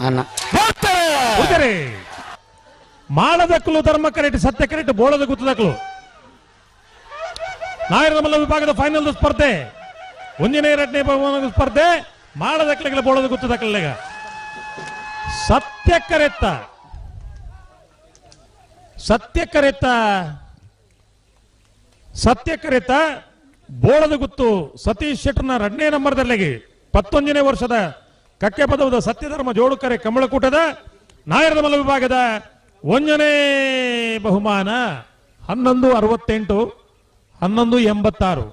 ಅನ್ನ. ಮಾಳದಕ್ಕಲು ಧರ್ಮ ಕರೆಟ್ ಸತ್ಯ ಕರೆಟ್ ಬೋಳದ ಗುತ್ತದಕ್ಕಲು ನಾಯರಮಲ್ಲ ವಿಭಾಗದ ಫೈನಲ್ ಸ್ಪರ್ಧೆ. ಒಂದನೇ ಎರಡನೇ ಸ್ಪರ್ಧೆ. ಮಾಡದಕ್ಕಲಿಗೆ ಬೋಳದ ಗುತ್ತದಕ್ಕಲಿಗ ಸತ್ಯ ಕರೆತ್ತ. ಸತ್ಯ ಕರೆತ್ತ. ಸತ್ಯ ಕರೆತ ಬೋಳದ ಗುತ್ತು ಸತೀಶ್ ಶೆಟ್ಟರ್ನ ಎರಡನೇ ನಂಬರ್ದಲ್ಲಿಗೆ ಪತ್ತೊಂದನೇ ವರ್ಷದ ಕಕ್ಕೆ ಪದವದ ಸತ್ಯಧರ್ಮ ಜೋಡುಕರೆ ಕಮಲಕೂಟದ ನಾಯರದ ಮಲ ವಿಭಾಗದ ಒಂದನೇ ಬಹುಮಾನ ಹನ್ನೊಂದು ಅರವತ್ತೆಂಟು, ಹನ್ನೊಂದು ಎಂಬತ್ತಾರು.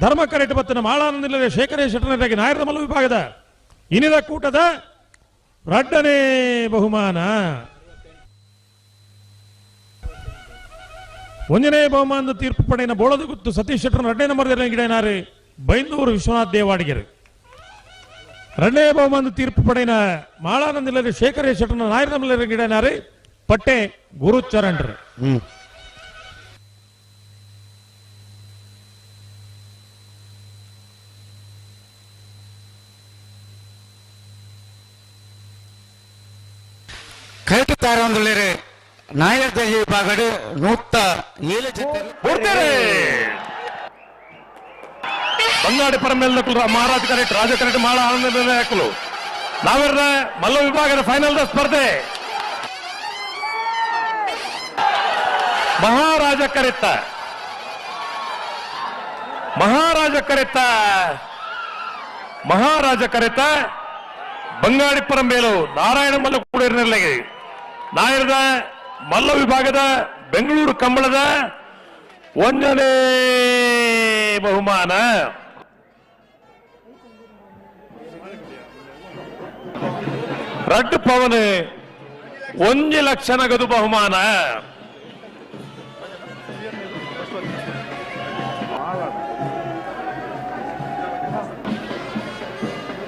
ಧರ್ಮ ಕರೆಟ್ ಬತ್ತಿನ ಮಾಳಾನಂದಿಲ್ಲದೆ ಶೇಖರೇ ಶೆಟ್ಟರ್ನದಾಗಿ ನಾಯರದ ಮಲ ವಿಭಾಗದ ಇನಿದ ಕೂಟದ ರಡ್ಡನೇ ಬಹುಮಾನ. ಒಂದನೇ ಬಹುಮಾನದ ತೀರ್ಪು ಪಡೆಯಿನ ಬೋಳದ ಗುತ್ತು ಸತೀಶ್ ಶೆಟ್ಟರ್ ಎರಡನೇ ನಂಬರ್ ಗಿಡನಾರೆ ಬೈಂದೂರು ವಿಶ್ವನಾಥ್ ದೇವಾಡಿಗರು. ಎರಡನೇ ಬಹುಮಾನದ ತೀರ್ಪು ಪಡೆಯಿನ ಮಾಳಾನಂದಿಲ್ಲದೆ ಶೇಖರ ಶೆಟ್ಟರ್ನ ನಾಯರ ನಂಬರ್ ಗಿಡನಾರೆ ಪಟ್ಟೆ ಗುರುಚರಣ್ರು ಹ್ಮ್ ಕರೆಕ್ಟ್ ತಾರೊಂದುಳ್ಳೇರು ನಾಯರ್ ದಹಿ ವಿಭಾಗಡು ನೂತ್ತ ಏಳು ಜೊತೆ ಕೊಡ್ತಾರೆ ಬಂಗಾಡಿ ಪರಮೇಲ್ ಮಹಾರಾಜ ಕರೆಕ್ಟ್ ರಾಜ ಕರೆಕ್ಟ್ ಮಾಡ ಆನಂದ ಮಲ್ಲ ವಿಭಾಗದ ಫೈನಲ್ ಸ್ಪರ್ಧೆ. ಮಹಾರಾಜ ಕರೆತ್ತ. ಮಹಾರಾಜ ಕರೆತ್ತ. ಮಹಾರಾಜ ಕರೆತ ಬಂಗಾಡಿ ಪರಂಬೇಲು ನಾರಾಯಣ ಮಲ್ಲ ಕೂಡಿರಲಿಗೆ ನಾಯರದ ಮಲ್ಲ ವಿಭಾಗದ ಬೆಂಗಳೂರು ಕಂಬಳದ ಒಂದನೇ ಬಹುಮಾನ. ರಡ್ ಪವನ್ ಒಂಜಿ ಲಕ್ಷ ನಗದು ಬಹುಮಾನ.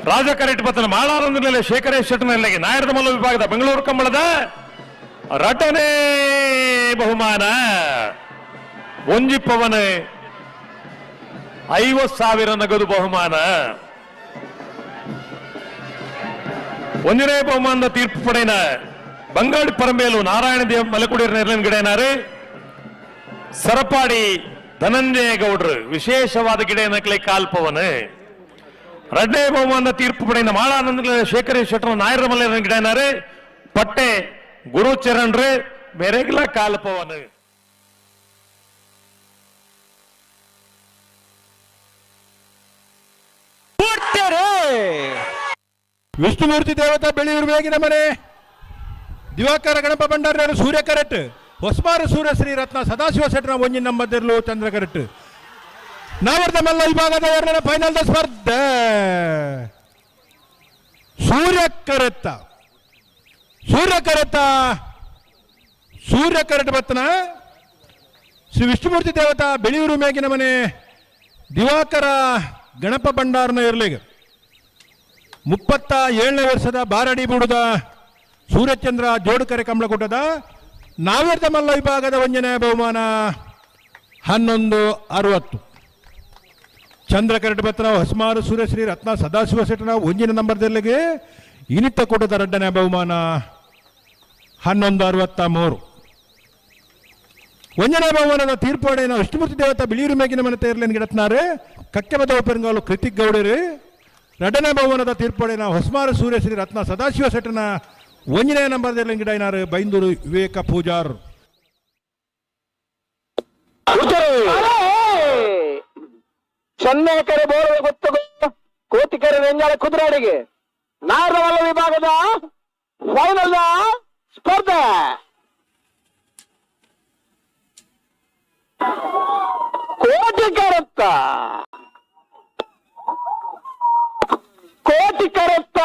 ರಾಜ ಕರೆಟ್ ಬತ್ತನ ಮಾಳಾನಂದನಲ್ಲಿ ಶೇಖರೇಶ್ ಶೆಟ್ಟನಲ್ಲಿಗೆ ನಾಯರದ ಮಲ್ಲ ವಿಭಾಗದ ಬೆಂಗಳೂರು ಕಂಬಳದ ರಟನೆ ಬಹುಮಾನ. ಒಂಜಿ ಪವನ್ ಐವತ್ ಸಾವಿರ ನಗದು ಬಹುಮಾನ. ಒಂದನೇ ಬಹುಮಾನದ ತೀರ್ಪು ಪಡೆಯಿನ ಬಂಗಾಡಿ ಪರಮೇಲು ನಾರಾಯಣ ದೇವ್ ಮಲಕುಡಿಯರ್ ನೆರಳಿನ ಗಿಡನಾರು ಸರಪಾಡಿ ಧನಂಜಯ ಗೌಡ್ರು ವಿಶೇಷವಾದ ಗಿಡ ನಕಲಿ ಕಾಲ್ಪವನು ಎರಡನೇ ಬಹುಮಾನದ ತೀರ್ಪು ಪಡೆಯಿನ ಮಾಳಾನಂದ ಶೇಖರೇಶ್ ಶೆಟ್ಟರ್ ನಾಯರ ಮಲ್ಲ ಗಿಡನಾರು ಪಟ್ಟೆ ಗುರುಚರಣ್ರು ಬೆರೆಗಿಲ ಕಾಲ್ಪವನು ವಿಷ್ಣುಮೂರ್ತಿ ದೇವತಾ ಬೆಳೆಯೂರು ಬೇಗಿನ ಮನೆ ದಿವಾಕರ ಗಣಪ ಭಂಡಾರರು ಸೂರ್ಯ ಕರೆಟ್. ಹೊಸ್ಮಾರ ಸೂರ್ಯ ಶ್ರೀ ರತ್ನ ಸದಾಶಿವ ಸೆಟ್ನ ಒಂಜಿ ನಂಬದಿರ್ಲು ಚಂದ್ರ ಕರೆಟ್. ನಾವರ್ಧ ಮಲ್ಲ ವಿಭಾಗದ ಎರಡನೇ ಫೈನಲ್ ಸ್ಪರ್ಧೆ. ಸೂರ್ಯ ಕರೆತ್ತ ಸೂರ್ಯ ಕರೆತ್ತ ಸೂರ್ಯ ಕರೆಟ್ ಬತ್ತನ ಶ್ರೀ ವಿಷ್ಣುಮೂರ್ತಿ ದೇವತಾ ಬೆಳೆಯೂರು ಮೇಗಿನ ಮನೆ ದಿವಾಕರ ಗಣಪ ಭಂಡಾರನ ಇರ್ಲಿಗೆ ಮುಪ್ಪತ್ತ ಏಳನೇ ವರ್ಷದ ಬಾರಡಿ ಬುಡದ ಸೂರ್ಯಚಂದ್ರ ಜೋಡುಕರೆ ಕಮಲಕೂಟದ ನಾವೇರ್ದ ಮಲ್ಲ ವಿಭಾಗದ ವಂಜನೆ ಬಹುಮಾನ ಹನ್ನೊಂದು ಅರವತ್ತು. ಚಂದ್ರ ಕರಟ ಹಸ್ಮಾರು ಸೂರ್ಯಶ್ರೀ ರತ್ನ ಸದಾಶಿವ ಸೆಟ್ಟನ ಒಂಜಿನ ನಂಬರ್ದಲ್ಲಿಗೆ ಇನಿತ ಕೂಟದ ಎರಡನೇ ಬಹುಮಾನ ಹನ್ನೊಂದು ಅರವತ್ತ ಮೂರು. ಒಂಜನೇ ಬಹುಮಾನದ ನಾವು ವಿಷ್ಣುಮೂರ್ತಿ ದೇವತಾ ಬಿಳಿಯೂರು ಮೇಗಿನ ಮನೆ ಇರ್ಲೇನು ಗಿಡತ್ನಾರೆ ಕಕ್ಕೆ ಬದ ಉಪೆರಂಗಾಲು ಕೃತಿಕ್ ಗೌಡರು ಎರಡನೇ ತೀರ್ಪಡೆ ನಾವು ಹೊಸಮಾರ ಸೂರ್ಯಶ್ರೀ ರತ್ನ ಸದಾಶಿವ ಸೆಟ್ಟನ ಒಂಜನೇ ನಂಬರ್ದಲ್ಲಿ ಗಿಡನಾರು ಬೈಂದೂರು ವಿವೇಕ ಪೂಜಾರ್. ಚೆನ್ನೈಕೆರೆ ಬೋರ್ವೆ ಗೊತ್ತು ಕೋತಿಕೆರೆ ವೆಂಜಾಳ ಕುದುರಾಡಿಗೆ ನಾರವಲ್ಲ ವಿಭಾಗದ ಫೈನಲ್ ಸ್ಪರ್ಧೆ. ಕೋಟಿ ಕೋಟಿ ಕರತ್ತ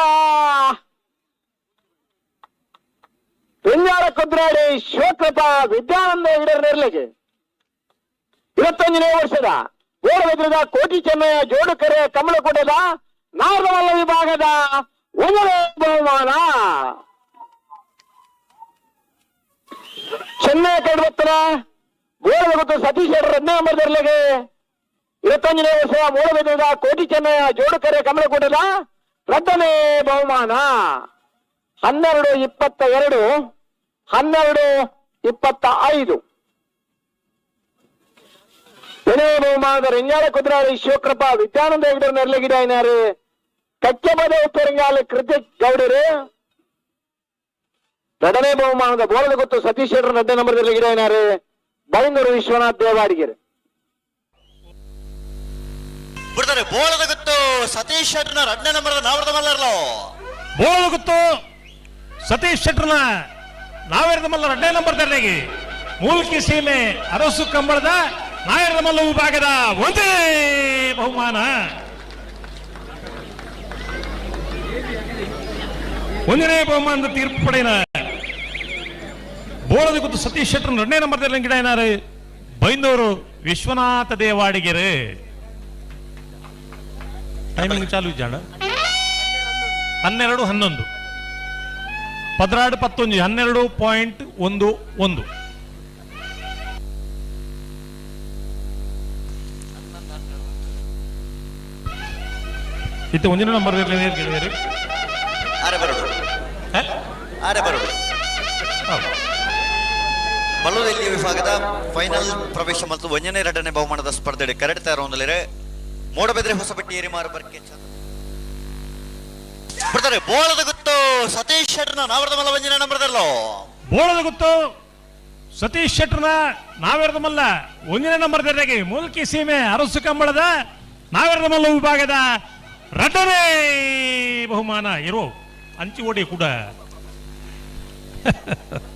ಬೆನ್ನಾರ ಕುದುರಾಡಿ ಶಿವಕೃತ ವಿದ್ಯಾನಂದ ಹಿಡರ್ನೆರ್ಲೆಗೆ ಇವತ್ತೊಂದನೇ ವರ್ಷದ ಓಡಬದ್ರದ ಕೋಟಿ ಚೆನ್ನಯ ಜೋಡುಕೆರೆ ಕಮಲಕೂಟದ ನಾರವಲ್ಲ ವಿಭಾಗದ ಒಂದನೇ ಬಹುಮಾನ. ಚೆನ್ನೈ ಕಡ್ಬತ್ತರ ಸತೀಶ್ ಎರಡರ ಎರಡನೇ ನಂಬರ್ದರ್ಲೆಗೆ ಇವತ್ತೊಂದನೇ ವರ್ಷದ ಮೂಡಬದ್ರದ ಕೋಟಿ ಚೆನ್ನಯ ಜೋಡುಕೆರೆ ಕಮಲಕೂಟದ ಎರಡನೇ ಬಹುಮಾನ. ಹನ್ನೆರಡು ಇಪ್ಪತ್ತ ಎರಡು, ಹನ್ನೆರಡು ಇಪ್ಪತ್ತ ಐದು. ಎರಡನೇ ಬಹುಮಾನದ ರಿಂಗಾಳ ಕುದುರಾಳಿ ಶಿವಕೃಪ ವಿದ್ಯಾನಂದ ಹೆಗಡೆ ನೆರಳಗಿದಾಯಿನಾರು ಕಚ್ಚಬದ ಉತ್ತರಂಗಾಲ ಕೃತಿಕ್ ಗೌಡರು. ಎರಡನೇ ಬಹುಮಾನದ ಬೋಳದ ಗೊತ್ತು ಸತೀಶ್ ಶೆಟ್ಟರ್ ನಡ್ಡೆ ನಂಬರ್ ನೆರಲಗಿದ್ದಾರೆ ಬೈಂದೂರು ವಿಶ್ವನಾಥ್ ಬೋಳದ ಗೊತ್ತು ಸತೀಶ್ ಶೆಟ್ಟರ್ನ ಎರಡನೇ ನಂಬರ್ ನಾವರ್ದ ಮಲ್ಲರ್ಲೋ. ಬೋಳು ಗೊತ್ತು ಸತೀಶ್ ಶೆಟ್ರನ ನಾವೇರದ ಮಲ್ಲ ಎರಡನೇ ನಂಬರ್ ತರಲಿಗೆ ಮೂಲ್ಕಿ ಸೀಮೆ ಅರಸು ಕಂಬಳದ ನಾಯರದ ಮಲ್ಲ ವಿಭಾಗದ ಒಂದೇ ಬಹುಮಾನ. ಒಂದನೇ ಬಹುಮಾನದ ತೀರ್ಪು ಪಡೆಯನ ಬೋಳದ ಗೊತ್ತು ಸತೀಶ್ ಶೆಟ್ರನ ಎರಡನೇ ನಂಬರ್ ತರಲಿ ಗಿಡ ಏನಾರು? ಬೈಂದೂರು ವಿಶ್ವನಾಥ ದೇವಾಡಿಗೆರೆ. ಟೈಮಿಂಗ್ ಚಾಲು ಜಾಣ ಹನ್ನೆರಡು ಹನ್ನೊಂದು. ಪದ್ರಾಡು ಪತ್ತೊಂದು ಹನ್ನೆರಡು ಪಾಯಿಂಟ್ ಒಂದು ಒಂದು. ಇತ್ತು ಒಂದಿನ ನಂಬರ್ ಇರಲಿ ಬಲೋದಲ್ಲಿ ವಿಭಾಗದ ಫೈನಲ್ ಪ್ರವೇಶ ಮತ್ತು ಒಂದನೇ ಎರಡನೇ ಬಹುಮಾನದ ಸ್ಪರ್ಧೆ ಕರೆಡ್ತಾ ಇರೋಂದಲಿರೆ ಮೋಡಬೆದ್ರೆ ಏರಿ ಮಾರು ಬರ್ಕೆ ಬರ್ತಾರೆ, ಬೋಳದ ಗೊತ್ತು ಸತೀಶ್ ಶೆಟ್ಟರ್ನ ನಾವರದ ಮಲ್ಲ ಒಂದನೇ ನಂಬರ್ದಲ್ಲೋ ಬೋಳದ ಗೊತ್ತು ಸತೀಶ್ ಶೆಟ್ರನ ನಾವೆರದ ಮಲ್ಲ ಒಂದಿನ ನಂಬರ್ ದರ್ಜೆಗೆ ಮೂಲ್ಕಿ ಸೀಮೆ ಅರಸು ಕಂಬಳದ ನಾವೆರದ ಮಲ್ಲ ವಿಭಾಗದ ರಟನೆ ಬಹುಮಾನ ಇರೋ ಅಂಚಿ ಓಡಿ ಕೂಡ.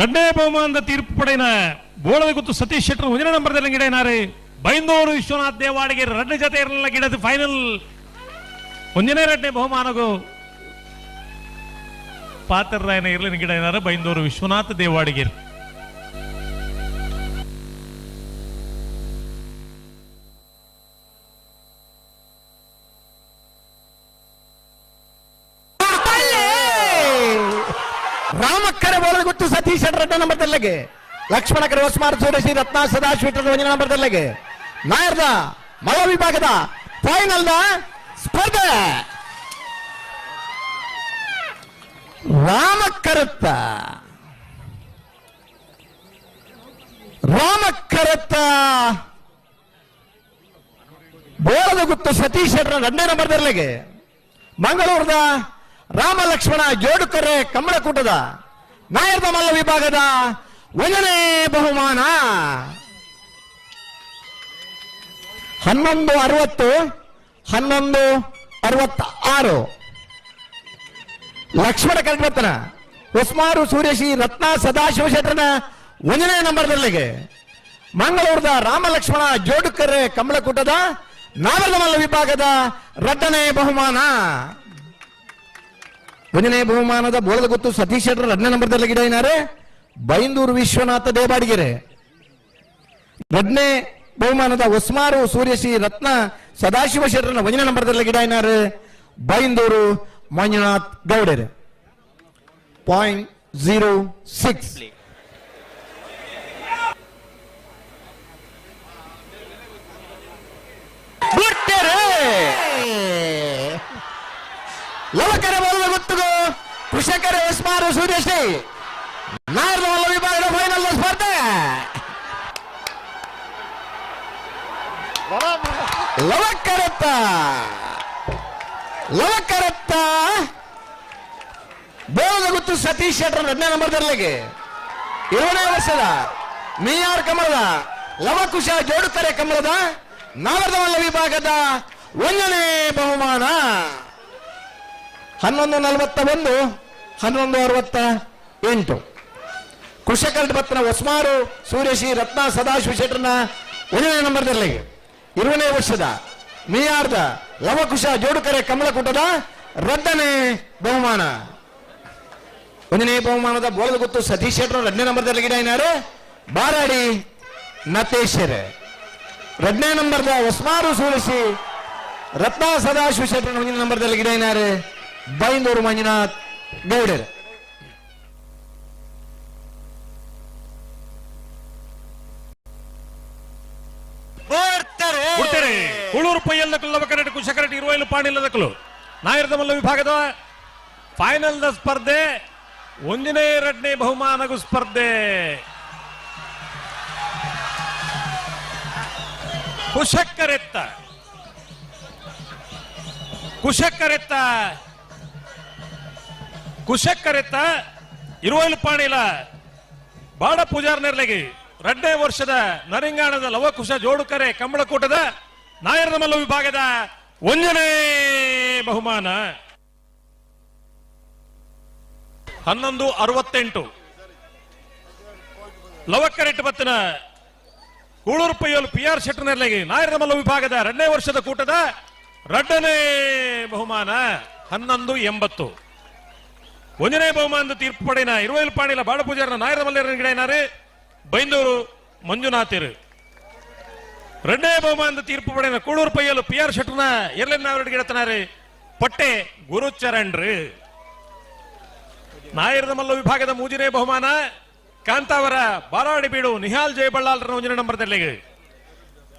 ಎರಡನೇ ಬಹುಮಾನದ ತೀರ್ಪು ಪಡೆಯಿನ ಬೋಳದ ಗೊತ್ತು ಸತೀಶ್ ಶೆಟ್ಟರ್ ಒಂದನೇ ನಂಬರ್ದಲ್ಲಿ ಗಿಡನಾರೆ ಬೈಂದೂರು ವಿಶ್ವನಾಥ್ ದೇವಾಡಿಗೆ ಎರಡು ಜೊತೆ ಇರಲಿಲ್ಲ ಗಿಡದ ಫೈನಲ್ ಒಂದನೇ ಎರಡನೇ ಬಹುಮಾನಗೂ ಪಾತ್ರರಾಯನ ಇರಲಿನ ಗಿಡ ಏನಾರ ಬೈಂದೂರು ವಿಶ್ವನಾಥ ದೇವಾಡಿಗೆ ರಾಮಕ್ಕರ ಬೋಲದ ಗೊತ್ತು ಸತೀಶ್ ಎರಡನೇ ನಂಬರ್ ಲಕ್ಷ್ಮಣ ಕರೆ ಹೊಸಮಾರ್ ಸೂರಸಿ ರತ್ನ ಸದಾ ಒಂದನೇ ನಂಬರ್ ತಲೆಗೆ ನಾಯರ್ದ ಮಳ ವಿಭಾಗದ ಫೈನಲ್ನ ಸ್ಪರ್ಧೆ. ರಾಮ ರಾಮಕ್ಕರತ್ತ ಬೋಳದ ಗುತ್ತು ಸತೀಶ್ ಶೆಟ್ಟರ ಎರಡನೇ ನಂಬರ್ ಮಂಗಳೂರದ ರಾಮ ಲಕ್ಷ್ಮಣ ಜೋಡುಕರೆ ಕಮಲಕೂಟದ ನಾಯರ್ದ ಮಲ್ಲ ವಿಭಾಗದ ಒಂದನೇ ಬಹುಮಾನ. ಹನ್ನೊಂದು ಅರವತ್ತು, ಹನ್ನೊಂದು ಅರವತ್ತ ಆರು ಲಕ್ಷ್ಮಣ ಕಲ್ಪತ್ತನ ಉಸ್ಮಾರು ಸೂರ್ಯಶಿ ರತ್ನ ಸದಾಶಿವ ಶೆಟ್ಟರನ ಒಂದನೇ ನಂಬರ್ನಲ್ಲಿಗೆ ಮಂಗಳೂರದ ರಾಮ ಲಕ್ಷ್ಮಣ ಜೋಡುಕರೆ ಕಮಲಕೂಟದ ನಾಗರಮಲ್ಲ ಮಲ್ಲ ವಿಭಾಗದ ರಟ್ಟನೇ ಬಹುಮಾನ. ಒಂದನೇ ಬಹುಮಾನದ ಬೋಳದ ಗೊತ್ತು ಸತೀಶ್ ಶೆಟ್ಟರ್ ಎರಡನೇ ನಂಬರ್ದಲ್ಲಿ ಗಿಡ ಏನಾರೆ? ಬೈಂದೂರು ವಿಶ್ವನಾಥ ದೇವಾಡಿಗೆರೆ ಎರಡನೇ ಬಹುಮಾನದ ಒಸ್ಮಾರು ಸೂರ್ಯಶ್ರೀ ರತ್ನ ಸದಾಶಿವ ಶೆಟ್ಟರ್ನ ಒಂದನೇ ನಂಬರ್ದಲ್ಲಿ ಗಿಡ ಏನಾರು? Byndoor Manjunath ಗೌಡರೆ. Point zero six. ಲವಕರ ಕೃಷಕರ ಉಸ್ಮಾರು ಸೂರ್ಯಶ್ರೀ ನಾಯರ್ದ ಮಲ್ಲ ವಿಭಾಗದ ಫೈನಲ್ ಸ್ಪರ್ಧೆ. ಲವಕರತ್ತ. ಲವಕರತ್ತ. ಬೇಗ ಗೊತ್ತು ಸತೀಶ್ ಶೆಟ್ಟರ್ ನಂಬರ್ ನಂಬರ್ದಲ್ಲಿಗೆ ಏಳನೇ ವರ್ಷದ ಮೀಯಾರ್ ಕಮಲದ ಲವಕುಶ ಜೋಡುತ್ತರೆ ಕಮಲದ ನಾವರ್ದ ಮಲ್ಲ ವಿಭಾಗದ ಒಂದನೇ ಬಹುಮಾನ. ಹನ್ನೊಂದು ನಲವತ್ತ ಒಂದು, ಹನ್ನೊಂದು ಅರವತ್ತ ಎಂಟು. ಕೃಷಿಕರ್ಡ್ ಬತ್ತನ ಒಸ್ಮಾರು ಸೂರ್ಯಶಿ, ರತ್ನ, ಸದಾಶಿವ ಶೆಟ್ಟರ್ನ ಒಂದನೇ ನಂಬರ್ದಲ್ಲಿ ಇರುವನೇ ವರ್ಷದ ಮೀಯಾರ್ದ ಲವಕುಶ ಜೋಡುಕರೆ ಕಮಲಕೂಟದ ರದ್ದನೇ ಬಹುಮಾನ. ಒಂದನೇ ಬಹುಮಾನದ ಬೋಳದ ಗೊತ್ತು ಸತೀಶ್ ಶೆಟ್ಟರ್ ಎರಡನೇ ನಂಬರ್ದಲ್ಲಿ ಗಿಡ ಏನಾರು ಬಾರಾಡಿ ನತೇಶರ್ ಎರಡನೇ ನಂಬರ್ದ ಒಸ್ಮಾರು ಸೂರಿಸಿ ರತ್ನ, ಸದಾಶಿವ ಶೆಟ್ಟರ್ ಒಂದನೇ ನಂಬರ್ದಲ್ಲಿ ಗಿಡ ಏನಾರು ಬೈಂದೂರು ಮಂಜುನಾಥ್ ಬೇಡರ್ ಕುಳೂರು ಪೈಯಲ್ದ ಕಲ್ಲವ ಕರಡಿ ಕುಶಕರಟಿ ಇರುವೈಲು ಪಾಣಿಲ್ಲದ ಕಲು ನಾಯರದ ಮಲ್ಲ ವಿಭಾಗದ ದ ಸ್ಪರ್ಧೆ ಒಂದನೇ ಎರಡನೇ ಬಹುಮಾನಗು ಸ್ಪರ್ಧೆ. ಕುಶಕ್ಕರೆತ್ತ. ಕುಶಕ್ಕರೆತ್ತ. ಕುಶಕ್ಕರೆತ್ತ ಇರುವಲ್ ಪಾಣಿಲ ಬಾಡ ಪೂಜಾರ್ ನೆರಳಿಗೆ ಎರಡನೇ ವರ್ಷದ ನರಿಂಗಾಣದ ಲವಕುಶ ಜೋಡುಕರೆ ಕಂಬಳಕೂಟದ ನಾಯರದ ಮಲ್ಲ ವಿಭಾಗದ ಒಂದನೇ ಬಹುಮಾನ. ಹನ್ನೊಂದು ಅರವತ್ತೆಂಟು. ಲವಕ್ಕರೆಟ್ಟು ಬತ್ತಿನ ಕೂಳೂರು ಪೈಯಲು ಪಿ ಆರ್ ಶೆಟ್ಟರ್ನೆರ್ಲೆಗೆ ನಾಯರದ ಮಲ್ಲ ವಿಭಾಗದ ಎರಡನೇ ವರ್ಷದ ಕೂಟದ ಎರಡನೇ ಬಹುಮಾನ. ಹನ್ನೊಂದು ಎಂಬತ್ತು. ಒಂದನೇ ಬಹುಮಾನದ ತೀರ್ಪು ಪಡೆಯಿನ ಇರುವೈಲು ಪಾಣಿಲ ಬಾಳ ಪೂಜಾರನ ನಾಯರದ ಮಲ್ಲೇರನ ಗಿಡನಾರು ಬೈಂದೂರು ಮಂಜುನಾಥರು. ಎರಡನೇ ಬಹುಮಾನದ ತೀರ್ಪು ಪಡೆನ ಕೂಳೂರು ಪೈಯಲು ಪಿ ಆರ್ ಶೆಟ್ಟರ್ನ ಎರಲೆನ್ನ ಗಿಡತನಾರೆ ಪಟ್ಟೆ ಗುರುಚರಣ್ರು ನಾಯರದ ಮಲ್ಲ ವಿಭಾಗದ ಮೂಜಿನೇ ಬಹುಮಾನ ಕಾಂತಾವರ ಬಾರಾಡಿ ಬೀಡು ನಿಹಾಲ್ ಜಯಬಳ್ಳಾಲ್ರ ಒಂದನೇ ನಂಬರ್ದಲ್ಲಿ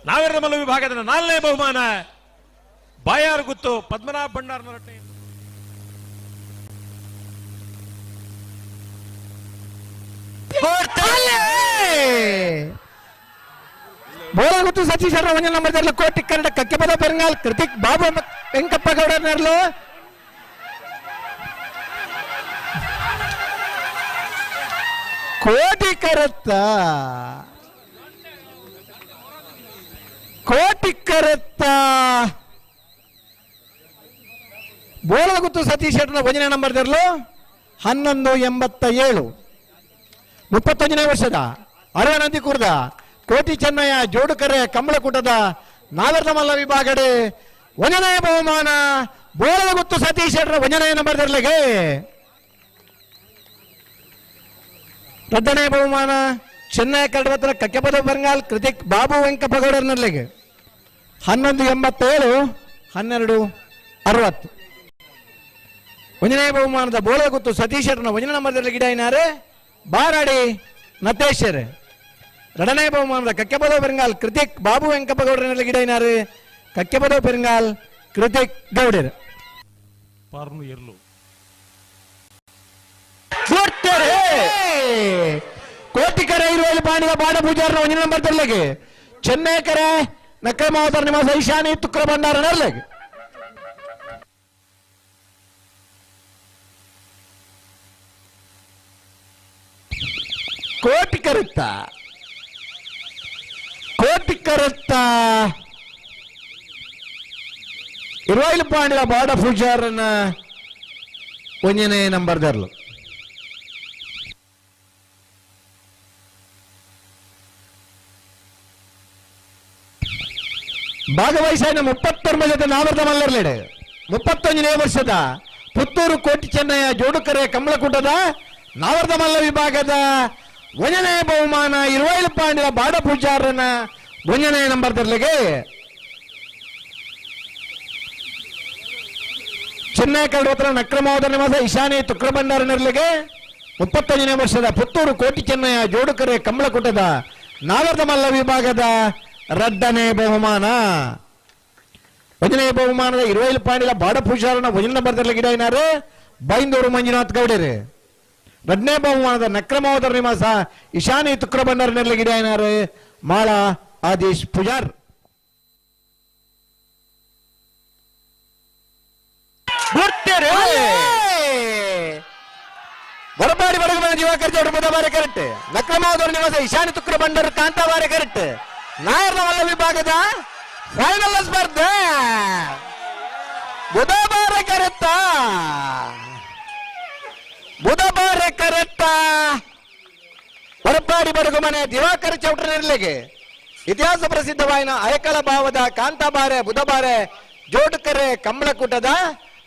ನಾವೇರದ ಮಲ್ಲ ವಿಭಾಗದ ನಾಲ್ನೇ ಬಹುಮಾನ ಬಾಯಾರು ಗುತ್ತು ಪದ್ಮನಾಭ ಭಂಡಾರ್ನ ಬೋಳಗುತ್ತು ಸತೀಶ್ ಅವರ ಒಂದನೇ ನಂಬರ್ ಕೋಟಿ ಕನ್ನಡ ಕಕ್ಕೆಪದ ಪೆರಂಗಾಲ್ ಕೃತಿಕ್ ಬಾಬು ಮ- ವೆಂಕಪ್ಪ ಗೌಡ ನೆರಳು ಕೋಟಿ ಕರತ್ತ ಕೋಟಿ ಕರತ್ತ ಬೋಳಗುತ್ತು ಸತೀಶ್ ಶೆಟ್ಟರ್ನ ಒಂದನೇ ನಂಬರ್ ತೆರಲು ಹನ್ನೊಂದು ಎಂಬತ್ತ ಏಳು ಮುಪ್ಪತ್ತೊಂದನೇ ವರ್ಷದ ಅರವನಂದಿ ಕುರ್ದ ಕೋಟಿ ಚೆನ್ನಯ್ಯ, ಜೋಡುಕರೆ, ಕಂಬಳಕೂಟದ ನಾಗರದ ಮಲ್ಲ ವಿಭಾಗಡೆ ವಜನಯ ಬಹುಮಾನ, ಬೋಳದ ಗುತ್ತು ಸತೀಶ್ ಶೆಟ್ಟರ ನಂಬರ್ ತೆರಲಿಗೆ ಎರಡನೇ ಬಹುಮಾನ ಚೆನ್ನೈ ಕಡವತ್ರ ಕಕ್ಕೆಪದ ಬಂಗಾಲ್, ಕೃತಿಕ್ ಬಾಬು ವೆಂಕಪಗೌಡರ್ನಲ್ಲಿಗೆ ಹನ್ನೊಂದು ಎಂಬತ್ತೇಳು, ಹನ್ನೆರಡು ಅರವತ್ತು. ವಂಜನೆಯ ಬಹುಮಾನದ ಬೋಳದ ಗುತ್ತು ಸತೀಶ್ ಶೆಟ್ಟರ್ನ ಒಂದನೇ ನಂಬರ್ದಲ್ಲಿ ಗಿಡ ಏನಾರೆ ಬಾರಾಡಿ ನತೇಶರ್ ಎರಡನೇ ಬಹುಮಾನದ ಕಕ್ಕೆಪದ ಬೆರಂಗಾಲ್ ಕೃತಿಕ್ ಬಾಬು ವೆಂಕಪ್ಪಗೌಡರಲ್ಲಿ ಗಿಡ ಏನಾರು ಕಕ್ಕೆಪದ ಬೆರಂಗಾಲ್ ಕೃತಿಕ್ ಗೌಡರ್. ಪಾರ್ನು ಇರ್ಲು. ಕೋಟಿಕರ ಇರುವಲ್ಲಿ ಬಾಣಿದ ಬಾಡ ಪೂಜಾರನ ಒಂದನೇ ನಂಬರ್ ತರಲಿಗೆ. ಚೆನ್ನೈಕರ ನಕ್ಕೈ ಮಾವತರ ನಿವಾಸ ಈಶಾನಿ ತುಕ್ರ ಭಂಡಾರ ನರ್ಲೆಗೆ. ಕೋಟಿ ಕರುತ್ತ ಕೋಟಿ ಕರುತ್ತ ಪಾಂಡಿಲ ಬಾಡ ಪೂಜಾರನ ಒಂಜನೇ ನಂಬರ್ ದರ್ಲು ಭಾಗವಹಿಸಿದ ವರ್ಷದ ನಾವರ್ಧ ಮಲ್ಲರ್ಲೆಡೆ. ಮುಪ್ಪತ್ತೊಂದನೇ ವರ್ಷದ ಪುತ್ತೂರು ಕೋಟಿ ಚೆನ್ನಯ್ಯ ಜೋಡುಕರೆ ಕಮಲಕೂಟದ ನಾವರ್ಧ ಮಲ್ಲ ವಿಭಾಗದ ಒಂದನೇ ಬಹುಮಾನ ಇರುವೈಲು ಪಾಂಡ್ಯ ಬಾಡ ಪೂಜಾರನ ಒಂದನೇ ನಂಬರ್ ತರಲಿಗೆ ಚೆನ್ನೈ ಕಡೋತ್ರ ನಕ್ರಮೋದರ ನಿವಾಸ ಈಶಾನಿ ತುಕ್ರಬಂಡಾರ ನೆರಳಿಗೆ ಮುಪ್ಪತ್ತೊಂದನೇ ವರ್ಷದ ಪುತ್ತೂರು ಕೋಟಿ ಚೆನ್ನಯ್ಯ ಜೋಡುಕರೆ ಕಮಲಕುಟದ ನಾಗರದ ಮಲ್ಲ ವಿಭಾಗದ ರಡ್ಡನೇ ಬಹುಮಾನ. ಒಂದನೇ ಬಹುಮಾನದ ಇರುವೈಲು ಪಾಂಡಿಲ ಬಾಡ ಪೂಜಾರನ ವಜನ ನಂಬರ್ ಗಿಡ ಏನಾರು? ಬೈಂದೂರು ಮಂಜುನಾಥ್ ಗೌಡರು. ಎರಡನೇ ಬಹುಮಾನದ ನಕ್ರಮೋದರ ನಿವಾಸ ಈಶಾನಿ ತುಕ್ರಬಂಡಾರ ನೆರಳಿ ಗಿಡ ಏನಾರು? ಮಾಳ ಆದೇಶ್ ಪೂಜಾರ್. ಹೊರಪಾಡಿ ಬಡಗ ದಿವಾಕರ್ ಜೋಡು ಬುಧವಾರ ಕರೆಕ್ಟ್. ನಕ್ರಮಾವದವರ ನಿವಾಸ ಈಶಾನ್ಯ ತುಕ್ರ ಬಂಡರು ಕಾಂತಾವಾರ ಕರೆಕ್ಟ್. ನಾಯರ್ನ ವಲ್ಲ ವಿಭಾಗದ ಫೈನಲ್ ಸ್ಪರ್ಧೆ ಬುಧವಾರ ಕರೆತ್ತ. ಬುಧವಾರ ಕರೆತ್ತ ಹೊರಪಾಡಿ ಬರಗು ಮನೆ ದಿವಾಕರ ಚೌಟ್ರನೆರಲೆಗೆ ಇತಿಹಾಸ ಪ್ರಸಿದ್ಧವಾಯಿನ ಅಯಕಲ ಭಾವದ ಕಾಂತಾಬಾರೆ, ಬುಧಬಾರೆ, ಜೋಡುಕರೆ ಕಂಬಳಕೂಟದ